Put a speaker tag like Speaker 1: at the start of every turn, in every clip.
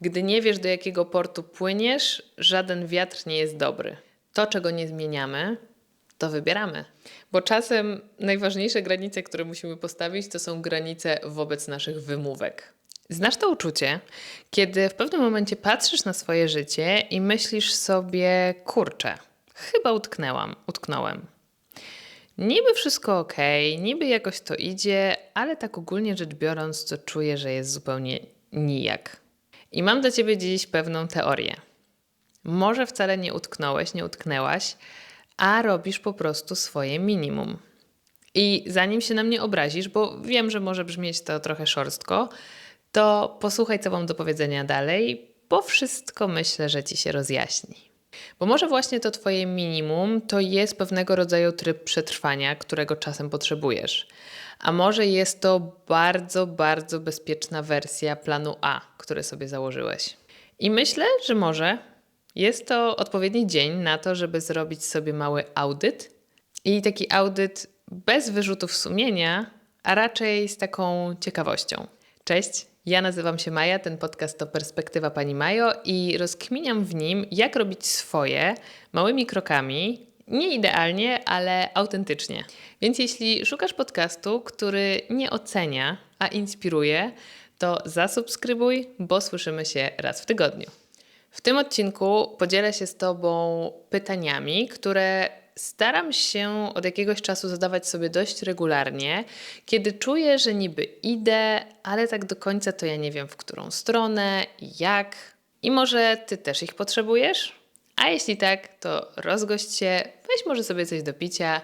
Speaker 1: Gdy nie wiesz, do jakiego portu płyniesz, żaden wiatr nie jest dobry. To, czego nie zmieniamy, to wybieramy. Bo czasem najważniejsze granice, które musimy postawić, to są granice wobec naszych wymówek. Znasz to uczucie, kiedy w pewnym momencie patrzysz na swoje życie i myślisz sobie, kurczę, chyba utknęłam, utknąłem. Niby wszystko ok, niby jakoś to idzie, ale tak ogólnie rzecz biorąc, to czuję, że jest zupełnie nijak. I mam dla ciebie dziś pewną teorię. Może wcale nie utknąłeś, nie utknęłaś, a robisz po prostu swoje minimum. I zanim się na mnie obrazisz, bo wiem, że może brzmieć to trochę szorstko, to posłuchaj, co mam do powiedzenia dalej, bo wszystko myślę, że ci się rozjaśni. Bo może właśnie to Twoje minimum to jest pewnego rodzaju tryb przetrwania, którego czasem potrzebujesz. A może jest to bardzo, bardzo bezpieczna wersja planu A, który sobie założyłeś. I myślę, że może jest to odpowiedni dzień na to, żeby zrobić sobie mały audyt. I taki audyt bez wyrzutów sumienia, a raczej z taką ciekawością. Cześć, ja nazywam się Maja, ten podcast to Perspektywa Pani Majo i rozkminiam w nim, jak robić swoje małymi krokami, nie idealnie, ale autentycznie. Więc jeśli szukasz podcastu, który nie ocenia, a inspiruje, to zasubskrybuj, bo słyszymy się raz w tygodniu. W tym odcinku podzielę się z Tobą pytaniami, które staram się od jakiegoś czasu zadawać sobie dość regularnie, kiedy czuję, że niby idę, ale tak do końca to ja nie wiem, w którą stronę jak. I może Ty też ich potrzebujesz? A jeśli tak, to rozgość się, weź może sobie coś do picia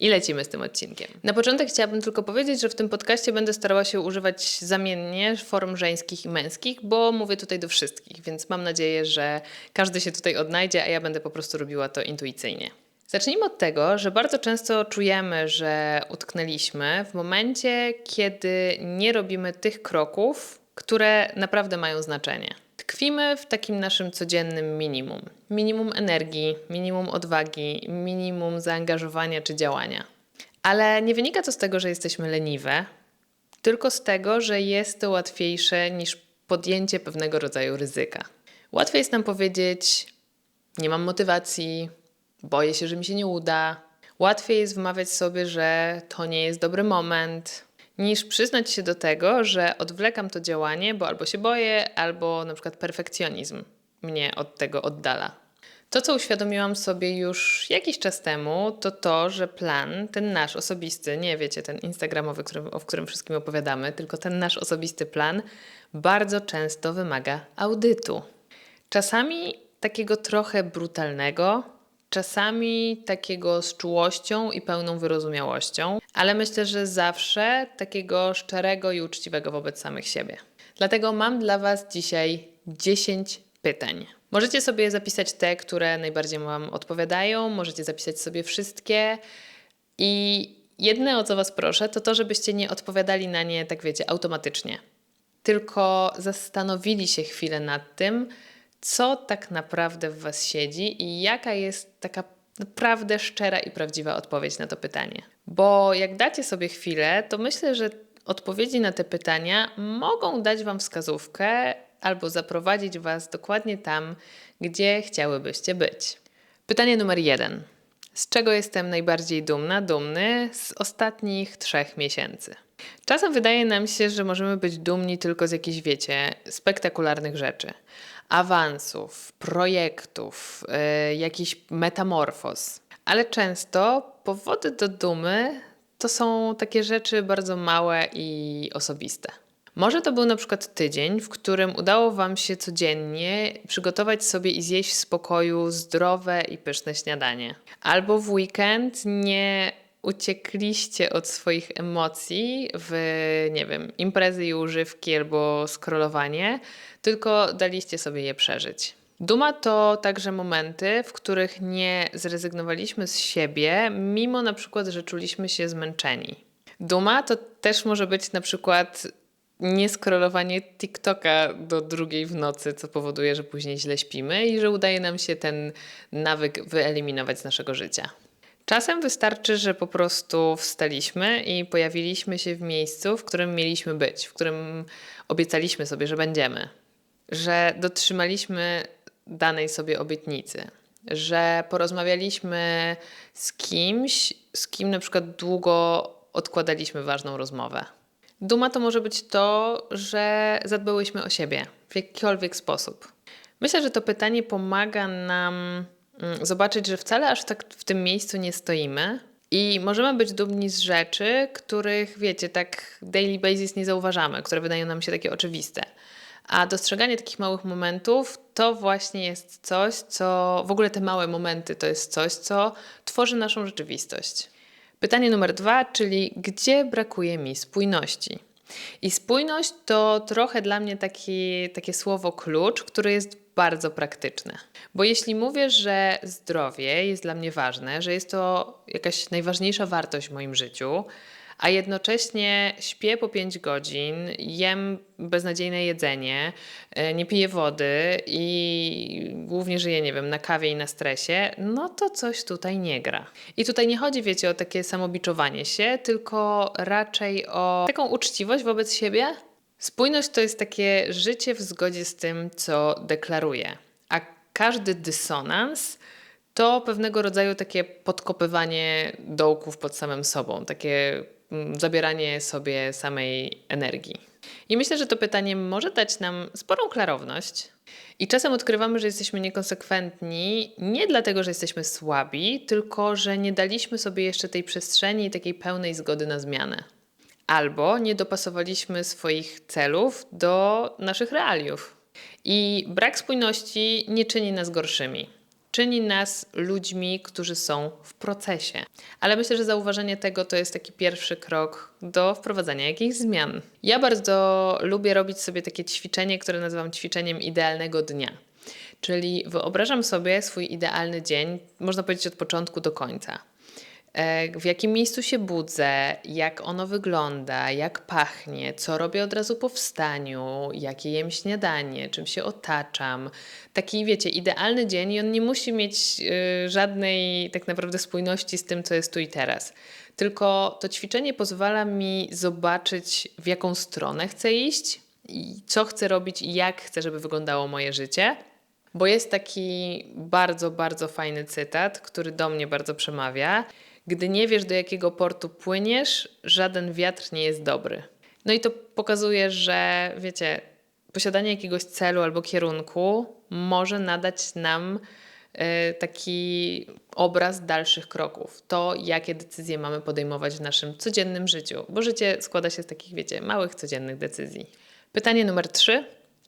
Speaker 1: i lecimy z tym odcinkiem. Na początek chciałabym tylko powiedzieć, że w tym podcaście będę starała się używać zamiennie form żeńskich i męskich, bo mówię tutaj do wszystkich, więc mam nadzieję, że każdy się tutaj odnajdzie, a ja będę po prostu robiła to intuicyjnie. Zacznijmy od tego, że bardzo często czujemy, że utknęliśmy w momencie, kiedy nie robimy tych kroków, które naprawdę mają znaczenie. Tkwimy w takim naszym codziennym minimum. Minimum energii, minimum odwagi, minimum zaangażowania czy działania. Ale nie wynika to z tego, że jesteśmy leniwe, tylko z tego, że jest to łatwiejsze niż podjęcie pewnego rodzaju ryzyka. Łatwiej jest nam powiedzieć: Nie mam motywacji, boję się, że mi się nie uda. Łatwiej jest wmawiać sobie, że to nie jest dobry moment, niż przyznać się do tego, że odwlekam to działanie, bo albo się boję, albo na przykład perfekcjonizm mnie od tego oddala. To, co uświadomiłam sobie już jakiś czas temu, to to, że plan, ten nasz osobisty, nie wiecie, ten instagramowy, który, o którym wszystkim opowiadamy, tylko ten nasz osobisty plan bardzo często wymaga audytu. Czasami takiego trochę brutalnego, czasami takiego z czułością i pełną wyrozumiałością, ale myślę, że zawsze takiego szczerego i uczciwego wobec samych siebie. Dlatego mam dla Was dzisiaj 10 pytań. Możecie sobie zapisać te, które najbardziej Wam odpowiadają, możecie zapisać sobie wszystkie i jedne, o co Was proszę, to to, żebyście nie odpowiadali na nie, tak wiecie, automatycznie. Tylko zastanowili się chwilę nad tym, co tak naprawdę w Was siedzi i jaka jest taka naprawdę szczera i prawdziwa odpowiedź na to pytanie. Bo jak dacie sobie chwilę, to myślę, że odpowiedzi na te pytania mogą dać Wam wskazówkę albo zaprowadzić Was dokładnie tam, gdzie chciałybyście być. Pytanie numer jeden. Z czego jestem najbardziej dumna, dumny z ostatnich trzech miesięcy? Czasem wydaje nam się, że możemy być dumni tylko z jakichś, wiecie, spektakularnych rzeczy awansów, projektów, yy, jakichś metamorfoz. Ale często powody do dumy to są takie rzeczy bardzo małe i osobiste. Może to był na przykład tydzień, w którym udało Wam się codziennie przygotować sobie i zjeść w spokoju zdrowe i pyszne śniadanie. Albo w weekend nie uciekliście od swoich emocji w, nie wiem, imprezy i używki albo scrollowanie, tylko daliście sobie je przeżyć. Duma to także momenty, w których nie zrezygnowaliśmy z siebie, mimo na przykład, że czuliśmy się zmęczeni. Duma to też może być na przykład nieskrolowanie TikToka do drugiej w nocy, co powoduje, że później źle śpimy i że udaje nam się ten nawyk wyeliminować z naszego życia. Czasem wystarczy, że po prostu wstaliśmy i pojawiliśmy się w miejscu, w którym mieliśmy być, w którym obiecaliśmy sobie, że będziemy. że dotrzymaliśmy danej sobie obietnicy, że porozmawialiśmy z kimś, z kim na przykład długo odkładaliśmy ważną rozmowę. Duma to może być to, że zadbałyśmy o siebie w jakikolwiek sposób. Myślę, że to pytanie pomaga nam zobaczyć, że wcale aż tak w tym miejscu nie stoimy i możemy być dumni z rzeczy, których, wiecie, tak daily basis nie zauważamy, które wydają nam się takie oczywiste. A dostrzeganie takich małych momentów to właśnie jest coś, co w ogóle te małe momenty to jest coś, co tworzy naszą rzeczywistość. Pytanie numer dwa, czyli gdzie brakuje mi spójności? I spójność to trochę dla mnie taki, takie słowo klucz, które jest bardzo praktyczne. Bo jeśli mówię, że zdrowie jest dla mnie ważne, że jest to jakaś najważniejsza wartość w moim życiu, a jednocześnie śpię po 5 godzin, jem beznadziejne jedzenie, e, nie piję wody i głównie żyję, nie wiem, na kawie i na stresie, no to coś tutaj nie gra. I tutaj nie chodzi, wiecie, o takie samobiczowanie się, tylko raczej o taką uczciwość wobec siebie. Spójność to jest takie życie w zgodzie z tym, co deklaruję. A każdy dysonans to pewnego rodzaju takie podkopywanie dołków pod samym sobą, takie Mm, zabieranie sobie samej energii. I myślę, że to pytanie może dać nam sporą klarowność. I czasem odkrywamy, że jesteśmy niekonsekwentni nie dlatego, że jesteśmy słabi, tylko że nie daliśmy sobie jeszcze tej przestrzeni i takiej pełnej zgody na zmianę. Albo nie dopasowaliśmy swoich celów do naszych realiów. I brak spójności nie czyni nas gorszymi czyni nas ludźmi, którzy są w procesie. Ale myślę, że zauważenie tego to jest taki pierwszy krok do wprowadzania jakichś zmian. Ja bardzo lubię robić sobie takie ćwiczenie, które nazywam ćwiczeniem idealnego dnia. Czyli wyobrażam sobie swój idealny dzień, można powiedzieć od początku do końca. E, w jakim miejscu się budzę, jak ono wygląda, jak pachnie, co robię od razu po wstaniu, jakie jem śniadanie, czym się otaczam. Taki, wiecie, idealny dzień i on nie musi mieć y, żadnej tak naprawdę spójności z tym, co jest tu i teraz. Tylko to ćwiczenie pozwala mi zobaczyć, w jaką stronę chcę iść, i co chcę robić i jak chcę, żeby wyglądało moje życie. Bo jest taki bardzo, bardzo fajny cytat, który do mnie bardzo przemawia. Gdy nie wiesz, do jakiego portu płyniesz, żaden wiatr nie jest dobry. No i to pokazuje, że wiecie, posiadanie jakiegoś celu albo kierunku może nadać nam y, taki obraz dalszych kroków. To, jakie decyzje mamy podejmować w naszym codziennym życiu, bo życie składa się z takich, wiecie, małych codziennych decyzji. Pytanie numer trzy,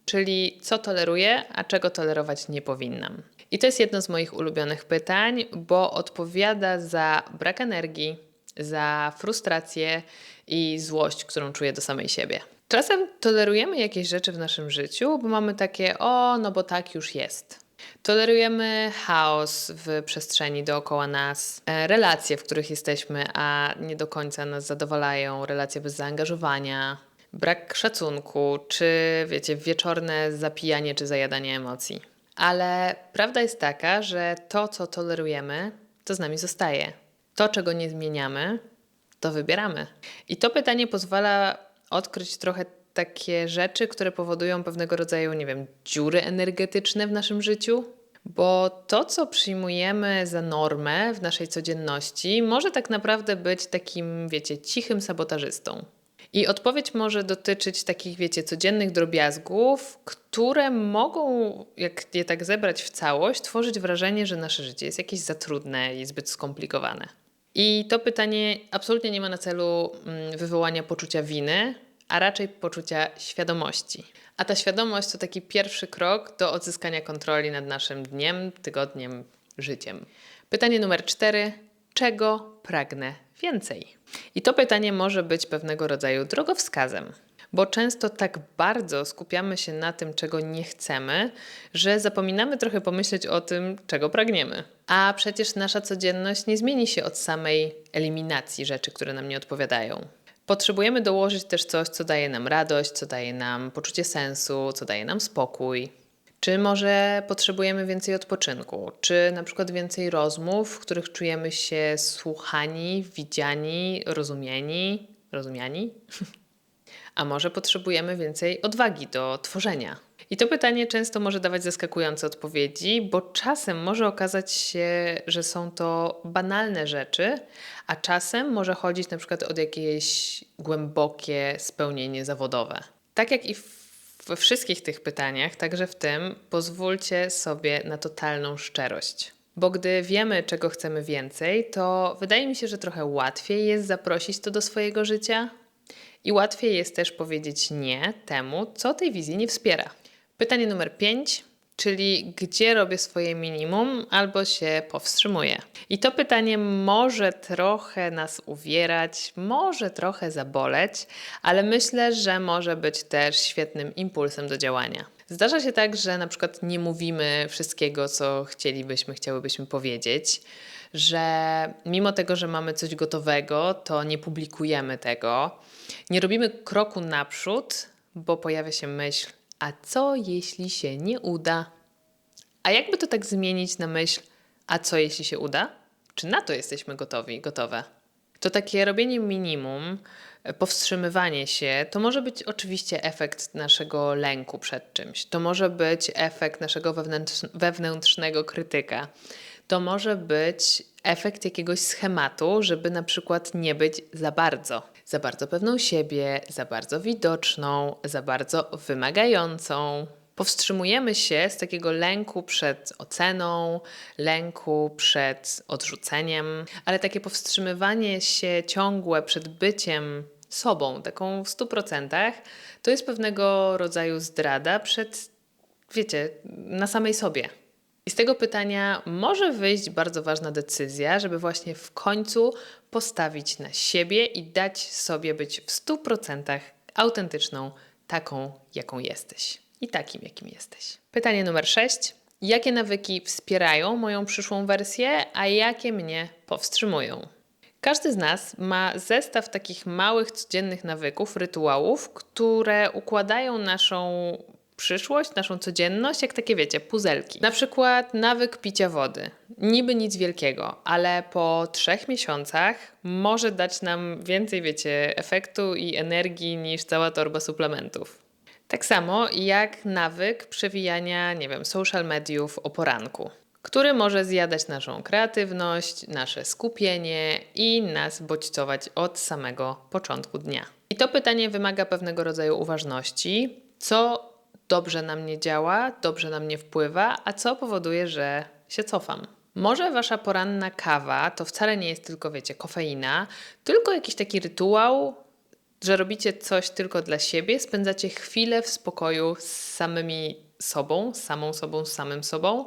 Speaker 1: czyli co toleruję, a czego tolerować nie powinnam. I to jest jedno z moich ulubionych pytań, bo odpowiada za brak energii, za frustrację i złość, którą czuję do samej siebie. Czasem tolerujemy jakieś rzeczy w naszym życiu, bo mamy takie, o, no bo tak już jest. Tolerujemy chaos w przestrzeni dookoła nas, e, relacje, w których jesteśmy, a nie do końca nas zadowalają, relacje bez zaangażowania, brak szacunku, czy wiecie, wieczorne zapijanie czy zajadanie emocji. Ale prawda jest taka, że to, co tolerujemy, to z nami zostaje. To, czego nie zmieniamy, to wybieramy. I to pytanie pozwala odkryć trochę takie rzeczy, które powodują pewnego rodzaju, nie wiem, dziury energetyczne w naszym życiu. Bo to, co przyjmujemy za normę w naszej codzienności, może tak naprawdę być takim, wiecie, cichym sabotażystą. I odpowiedź może dotyczyć takich, wiecie, codziennych drobiazgów, które mogą, jak je tak zebrać w całość, tworzyć wrażenie, że nasze życie jest jakieś za trudne i zbyt skomplikowane. I to pytanie absolutnie nie ma na celu mm, wywołania poczucia winy, a raczej poczucia świadomości. A ta świadomość to taki pierwszy krok do odzyskania kontroli nad naszym dniem, tygodniem, życiem. Pytanie numer cztery. Czego pragnę więcej? I to pytanie może być pewnego rodzaju drogowskazem, bo często tak bardzo skupiamy się na tym, czego nie chcemy, że zapominamy trochę pomyśleć o tym, czego pragniemy. A przecież nasza codzienność nie zmieni się od samej eliminacji rzeczy, które nam nie odpowiadają. Potrzebujemy dołożyć też coś, co daje nam radość, co daje nam poczucie sensu, co daje nam spokój. Czy może potrzebujemy więcej odpoczynku? Czy na przykład więcej rozmów, w których czujemy się słuchani, widziani, rozumieni? Rozumiani? A może potrzebujemy więcej odwagi do tworzenia? I to pytanie często może dawać zaskakujące odpowiedzi, bo czasem może okazać się, że są to banalne rzeczy, a czasem może chodzić na przykład o jakieś głębokie spełnienie zawodowe. Tak jak i we wszystkich tych pytaniach, także w tym, pozwólcie sobie na totalną szczerość. Bo gdy wiemy, czego chcemy więcej, to wydaje mi się, że trochę łatwiej jest zaprosić to do swojego życia i łatwiej jest też powiedzieć nie temu, co tej wizji nie wspiera. Pytanie numer 5, czyli gdzie robię swoje minimum albo się powstrzymuję. I to pytanie może trochę nas uwierać, może trochę zaboleć, ale myślę, że może być też świetnym impulsem do działania. Zdarza się tak, że na przykład nie mówimy wszystkiego, co chcielibyśmy, chciałybyśmy powiedzieć, że mimo tego, że mamy coś gotowego, to nie publikujemy tego, nie robimy kroku naprzód, bo pojawia się myśl, a co jeśli się nie uda? A jakby to tak zmienić na myśl, a co jeśli się uda? Czy na to jesteśmy gotowi, gotowe? To takie robienie minimum, powstrzymywanie się, to może być oczywiście efekt naszego lęku przed czymś. To może być efekt naszego wewnętrznego krytyka. To może być efekt jakiegoś schematu, żeby na przykład nie być za bardzo. Za bardzo pewną siebie, za bardzo widoczną, za bardzo wymagającą. Powstrzymujemy się z takiego lęku przed oceną, lęku przed odrzuceniem, ale takie powstrzymywanie się ciągłe przed byciem sobą, taką w 100%, to jest pewnego rodzaju zdrada przed, wiecie, na samej sobie. I z tego pytania może wyjść bardzo ważna decyzja, żeby właśnie w końcu postawić na siebie i dać sobie być w 100% autentyczną, taką, jaką jesteś i takim, jakim jesteś. Pytanie numer 6. Jakie nawyki wspierają moją przyszłą wersję, a jakie mnie powstrzymują? Każdy z nas ma zestaw takich małych, codziennych nawyków, rytuałów, które układają naszą przyszłość, naszą codzienność, jak takie wiecie, puzelki. Na przykład nawyk picia wody. Niby nic wielkiego, ale po trzech miesiącach może dać nam więcej, wiecie, efektu i energii niż cała torba suplementów. Tak samo jak nawyk przewijania, nie wiem, social mediów o poranku, który może zjadać naszą kreatywność, nasze skupienie i nas bodźcować od samego początku dnia. I to pytanie wymaga pewnego rodzaju uważności, co dobrze na mnie działa, dobrze na mnie wpływa, a co powoduje, że się cofam. Może wasza poranna kawa to wcale nie jest tylko, wiecie, kofeina, tylko jakiś taki rytuał, że robicie coś tylko dla siebie, spędzacie chwilę w spokoju z samymi sobą, samą sobą, samym sobą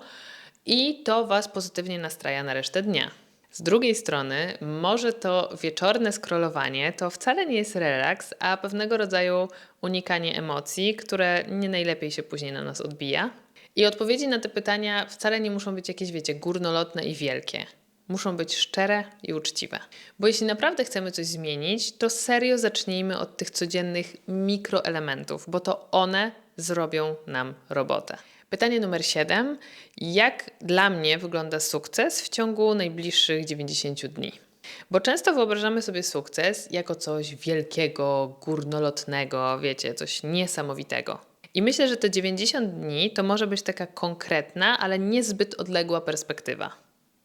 Speaker 1: i to was pozytywnie nastraja na resztę dnia. Z drugiej strony, może to wieczorne scrollowanie to wcale nie jest relaks, a pewnego rodzaju unikanie emocji, które nie najlepiej się później na nas odbija. I odpowiedzi na te pytania wcale nie muszą być jakieś, wiecie, górnolotne i wielkie. Muszą być szczere i uczciwe. Bo jeśli naprawdę chcemy coś zmienić, to serio zacznijmy od tych codziennych mikroelementów, bo to one zrobią nam robotę. Pytanie numer 7. Jak dla mnie wygląda sukces w ciągu najbliższych 90 dni? Bo często wyobrażamy sobie sukces jako coś wielkiego, górnolotnego, wiecie, coś niesamowitego. I myślę, że te 90 dni to może być taka konkretna, ale niezbyt odległa perspektywa.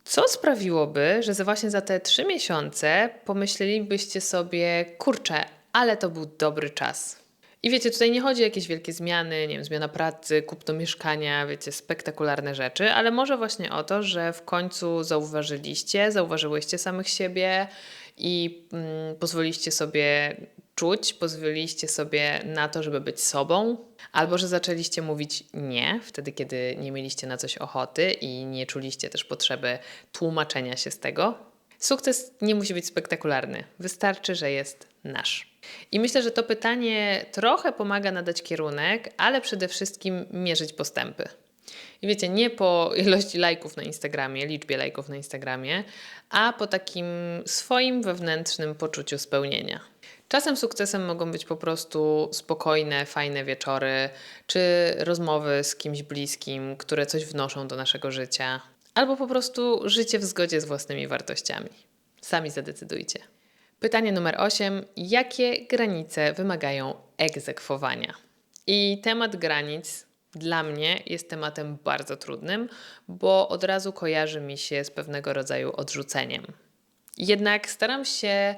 Speaker 1: Co sprawiłoby, że właśnie za te 3 miesiące pomyślelibyście sobie, kurczę, ale to był dobry czas. I wiecie, tutaj nie chodzi o jakieś wielkie zmiany, nie wiem, zmiana pracy, kupno mieszkania, wiecie, spektakularne rzeczy, ale może właśnie o to, że w końcu zauważyliście, zauważyłyście samych siebie i mm, pozwoliliście sobie czuć, pozwoliliście sobie na to, żeby być sobą, albo że zaczęliście mówić nie, wtedy kiedy nie mieliście na coś ochoty i nie czuliście też potrzeby tłumaczenia się z tego. Sukces nie musi być spektakularny, wystarczy, że jest nasz. I myślę, że to pytanie trochę pomaga nadać kierunek, ale przede wszystkim mierzyć postępy. I wiecie, nie po ilości lajków na Instagramie, liczbie lajków na Instagramie, a po takim swoim wewnętrznym poczuciu spełnienia. Czasem sukcesem mogą być po prostu spokojne, fajne wieczory, czy rozmowy z kimś bliskim, które coś wnoszą do naszego życia, albo po prostu życie w zgodzie z własnymi wartościami. Sami zadecydujcie. Pytanie numer 8. Jakie granice wymagają egzekwowania? I temat granic dla mnie jest tematem bardzo trudnym, bo od razu kojarzy mi się z pewnego rodzaju odrzuceniem. Jednak staram się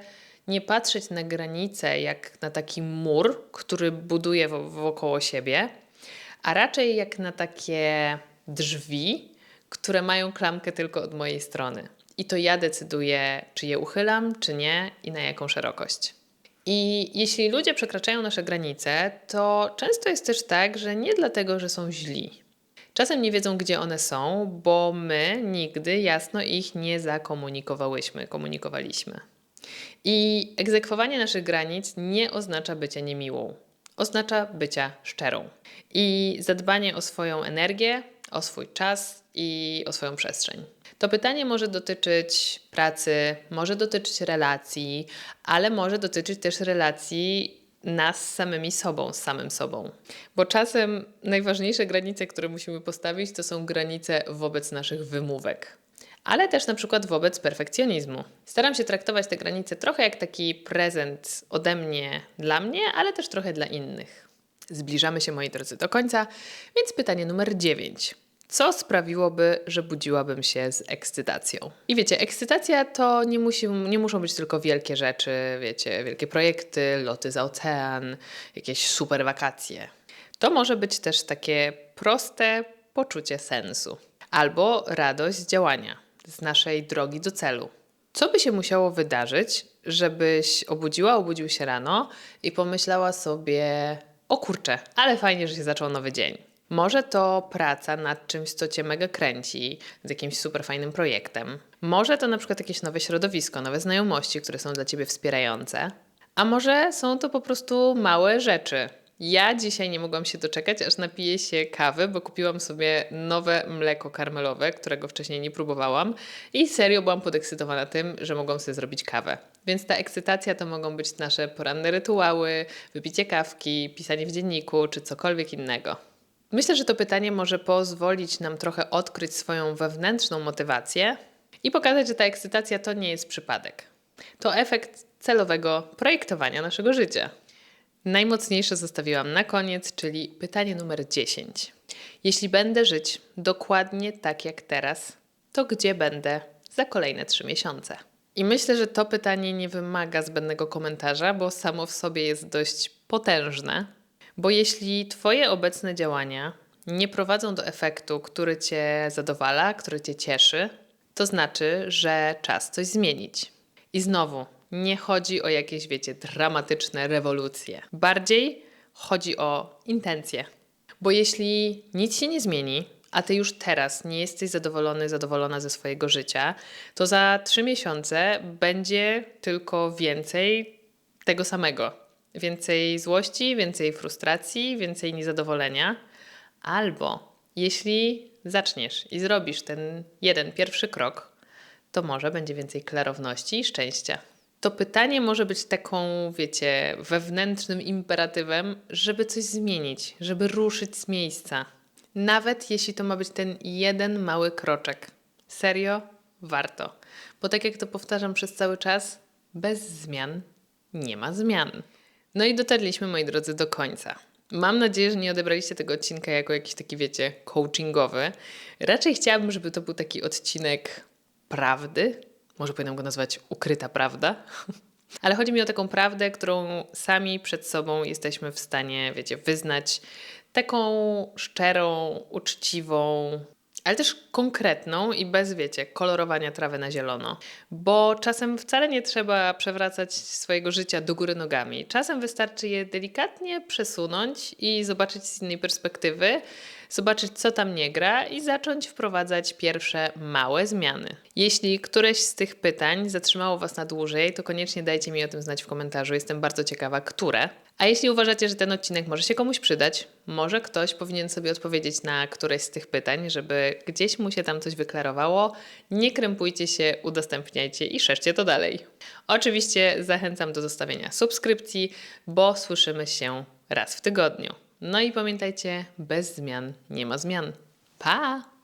Speaker 1: nie patrzeć na granice jak na taki mur, który buduję wokoło siebie, a raczej jak na takie drzwi, które mają klamkę tylko od mojej strony. I to ja decyduję, czy je uchylam, czy nie i na jaką szerokość. I jeśli ludzie przekraczają nasze granice, to często jest też tak, że nie dlatego, że są źli. Czasem nie wiedzą, gdzie one są, bo my nigdy jasno ich nie zakomunikowałyśmy, komunikowaliśmy. I egzekwowanie naszych granic nie oznacza bycia niemiłą. Oznacza bycia szczerą. I zadbanie o swoją energię, o swój czas i o swoją przestrzeń. To pytanie może dotyczyć pracy, może dotyczyć relacji, ale może dotyczyć też relacji nas samymi sobą, z samym sobą. Bo czasem najważniejsze granice, które musimy postawić, to są granice wobec naszych wymówek. Ale też na przykład wobec perfekcjonizmu. Staram się traktować te granice trochę jak taki prezent ode mnie dla mnie, ale też trochę dla innych. Zbliżamy się, moi drodzy, do końca, więc pytanie numer 9 co sprawiłoby, że budziłabym się z ekscytacją. I wiecie, ekscytacja to nie, musi, nie muszą być tylko wielkie rzeczy, wiecie, wielkie projekty, loty za ocean, jakieś super wakacje. To może być też takie proste poczucie sensu albo radość z działania, z naszej drogi do celu. Co by się musiało wydarzyć, żebyś obudziła, obudził się rano i pomyślała sobie: O kurczę, ale fajnie, że się zaczął nowy dzień. Może to praca nad czymś, co cię mega kręci, z jakimś super fajnym projektem. Może to na przykład jakieś nowe środowisko, nowe znajomości, które są dla ciebie wspierające. A może są to po prostu małe rzeczy. Ja dzisiaj nie mogłam się doczekać, aż napiję się kawy, bo kupiłam sobie nowe mleko karmelowe, którego wcześniej nie próbowałam i serio byłam podekscytowana tym, że mogłam sobie zrobić kawę. Więc ta ekscytacja to mogą być nasze poranne rytuały, wypicie kawki, pisanie w dzienniku czy cokolwiek innego. Myślę, że to pytanie może pozwolić nam trochę odkryć swoją wewnętrzną motywację i pokazać, że ta ekscytacja to nie jest przypadek. To efekt celowego projektowania naszego życia. Najmocniejsze zostawiłam na koniec, czyli pytanie numer 10. Jeśli będę żyć dokładnie tak jak teraz, to gdzie będę za kolejne trzy miesiące? I myślę, że to pytanie nie wymaga zbędnego komentarza, bo samo w sobie jest dość potężne bo jeśli Twoje obecne działania nie prowadzą do efektu, który Cię zadowala, który Cię cieszy, to znaczy, że czas coś zmienić. I znowu, nie chodzi o jakieś, wiecie, dramatyczne rewolucje. Bardziej chodzi o intencje. Bo jeśli nic się nie zmieni, a ty już teraz nie jesteś zadowolony, zadowolona ze swojego życia, to za trzy miesiące będzie tylko więcej tego samego. Więcej złości, więcej frustracji, więcej niezadowolenia. Albo jeśli zaczniesz i zrobisz ten jeden pierwszy krok, to może będzie więcej klarowności i szczęścia. To pytanie może być taką, wiecie, wewnętrznym imperatywem, żeby coś zmienić, żeby ruszyć z miejsca. Nawet jeśli to ma być ten jeden mały kroczek. Serio? Warto. Bo tak jak to powtarzam przez cały czas, bez zmian nie ma zmian. No i dotarliśmy, moi drodzy, do końca. Mam nadzieję, że nie odebraliście tego odcinka jako jakiś taki, wiecie, coachingowy. Raczej chciałabym, żeby to był taki odcinek prawdy. Może powinnam go nazwać ukryta prawda. Ale chodzi mi o taką prawdę, którą sami przed sobą jesteśmy w stanie, wiecie, wyznać. Taką szczerą, uczciwą, ale też konkretną i bez, wiecie, kolorowania trawy na zielono. Bo czasem wcale nie trzeba przewracać swojego życia do góry nogami. Czasem wystarczy je delikatnie przesunąć i zobaczyć z innej perspektywy, zobaczyć co tam nie gra i zacząć wprowadzać pierwsze małe zmiany. Jeśli któreś z tych pytań zatrzymało Was na dłużej, to koniecznie dajcie mi o tym znać w komentarzu. Jestem bardzo ciekawa, które. A jeśli uważacie, że ten odcinek może się komuś przydać, może ktoś powinien sobie odpowiedzieć na któreś z tych pytań, żeby gdzieś mu się tam coś wyklarowało, nie krępujcie się, udostępniajcie i szerzcie to dalej. Oczywiście zachęcam do zostawienia subskrypcji, bo słyszymy się raz w tygodniu. No i pamiętajcie, bez zmian nie ma zmian. Pa!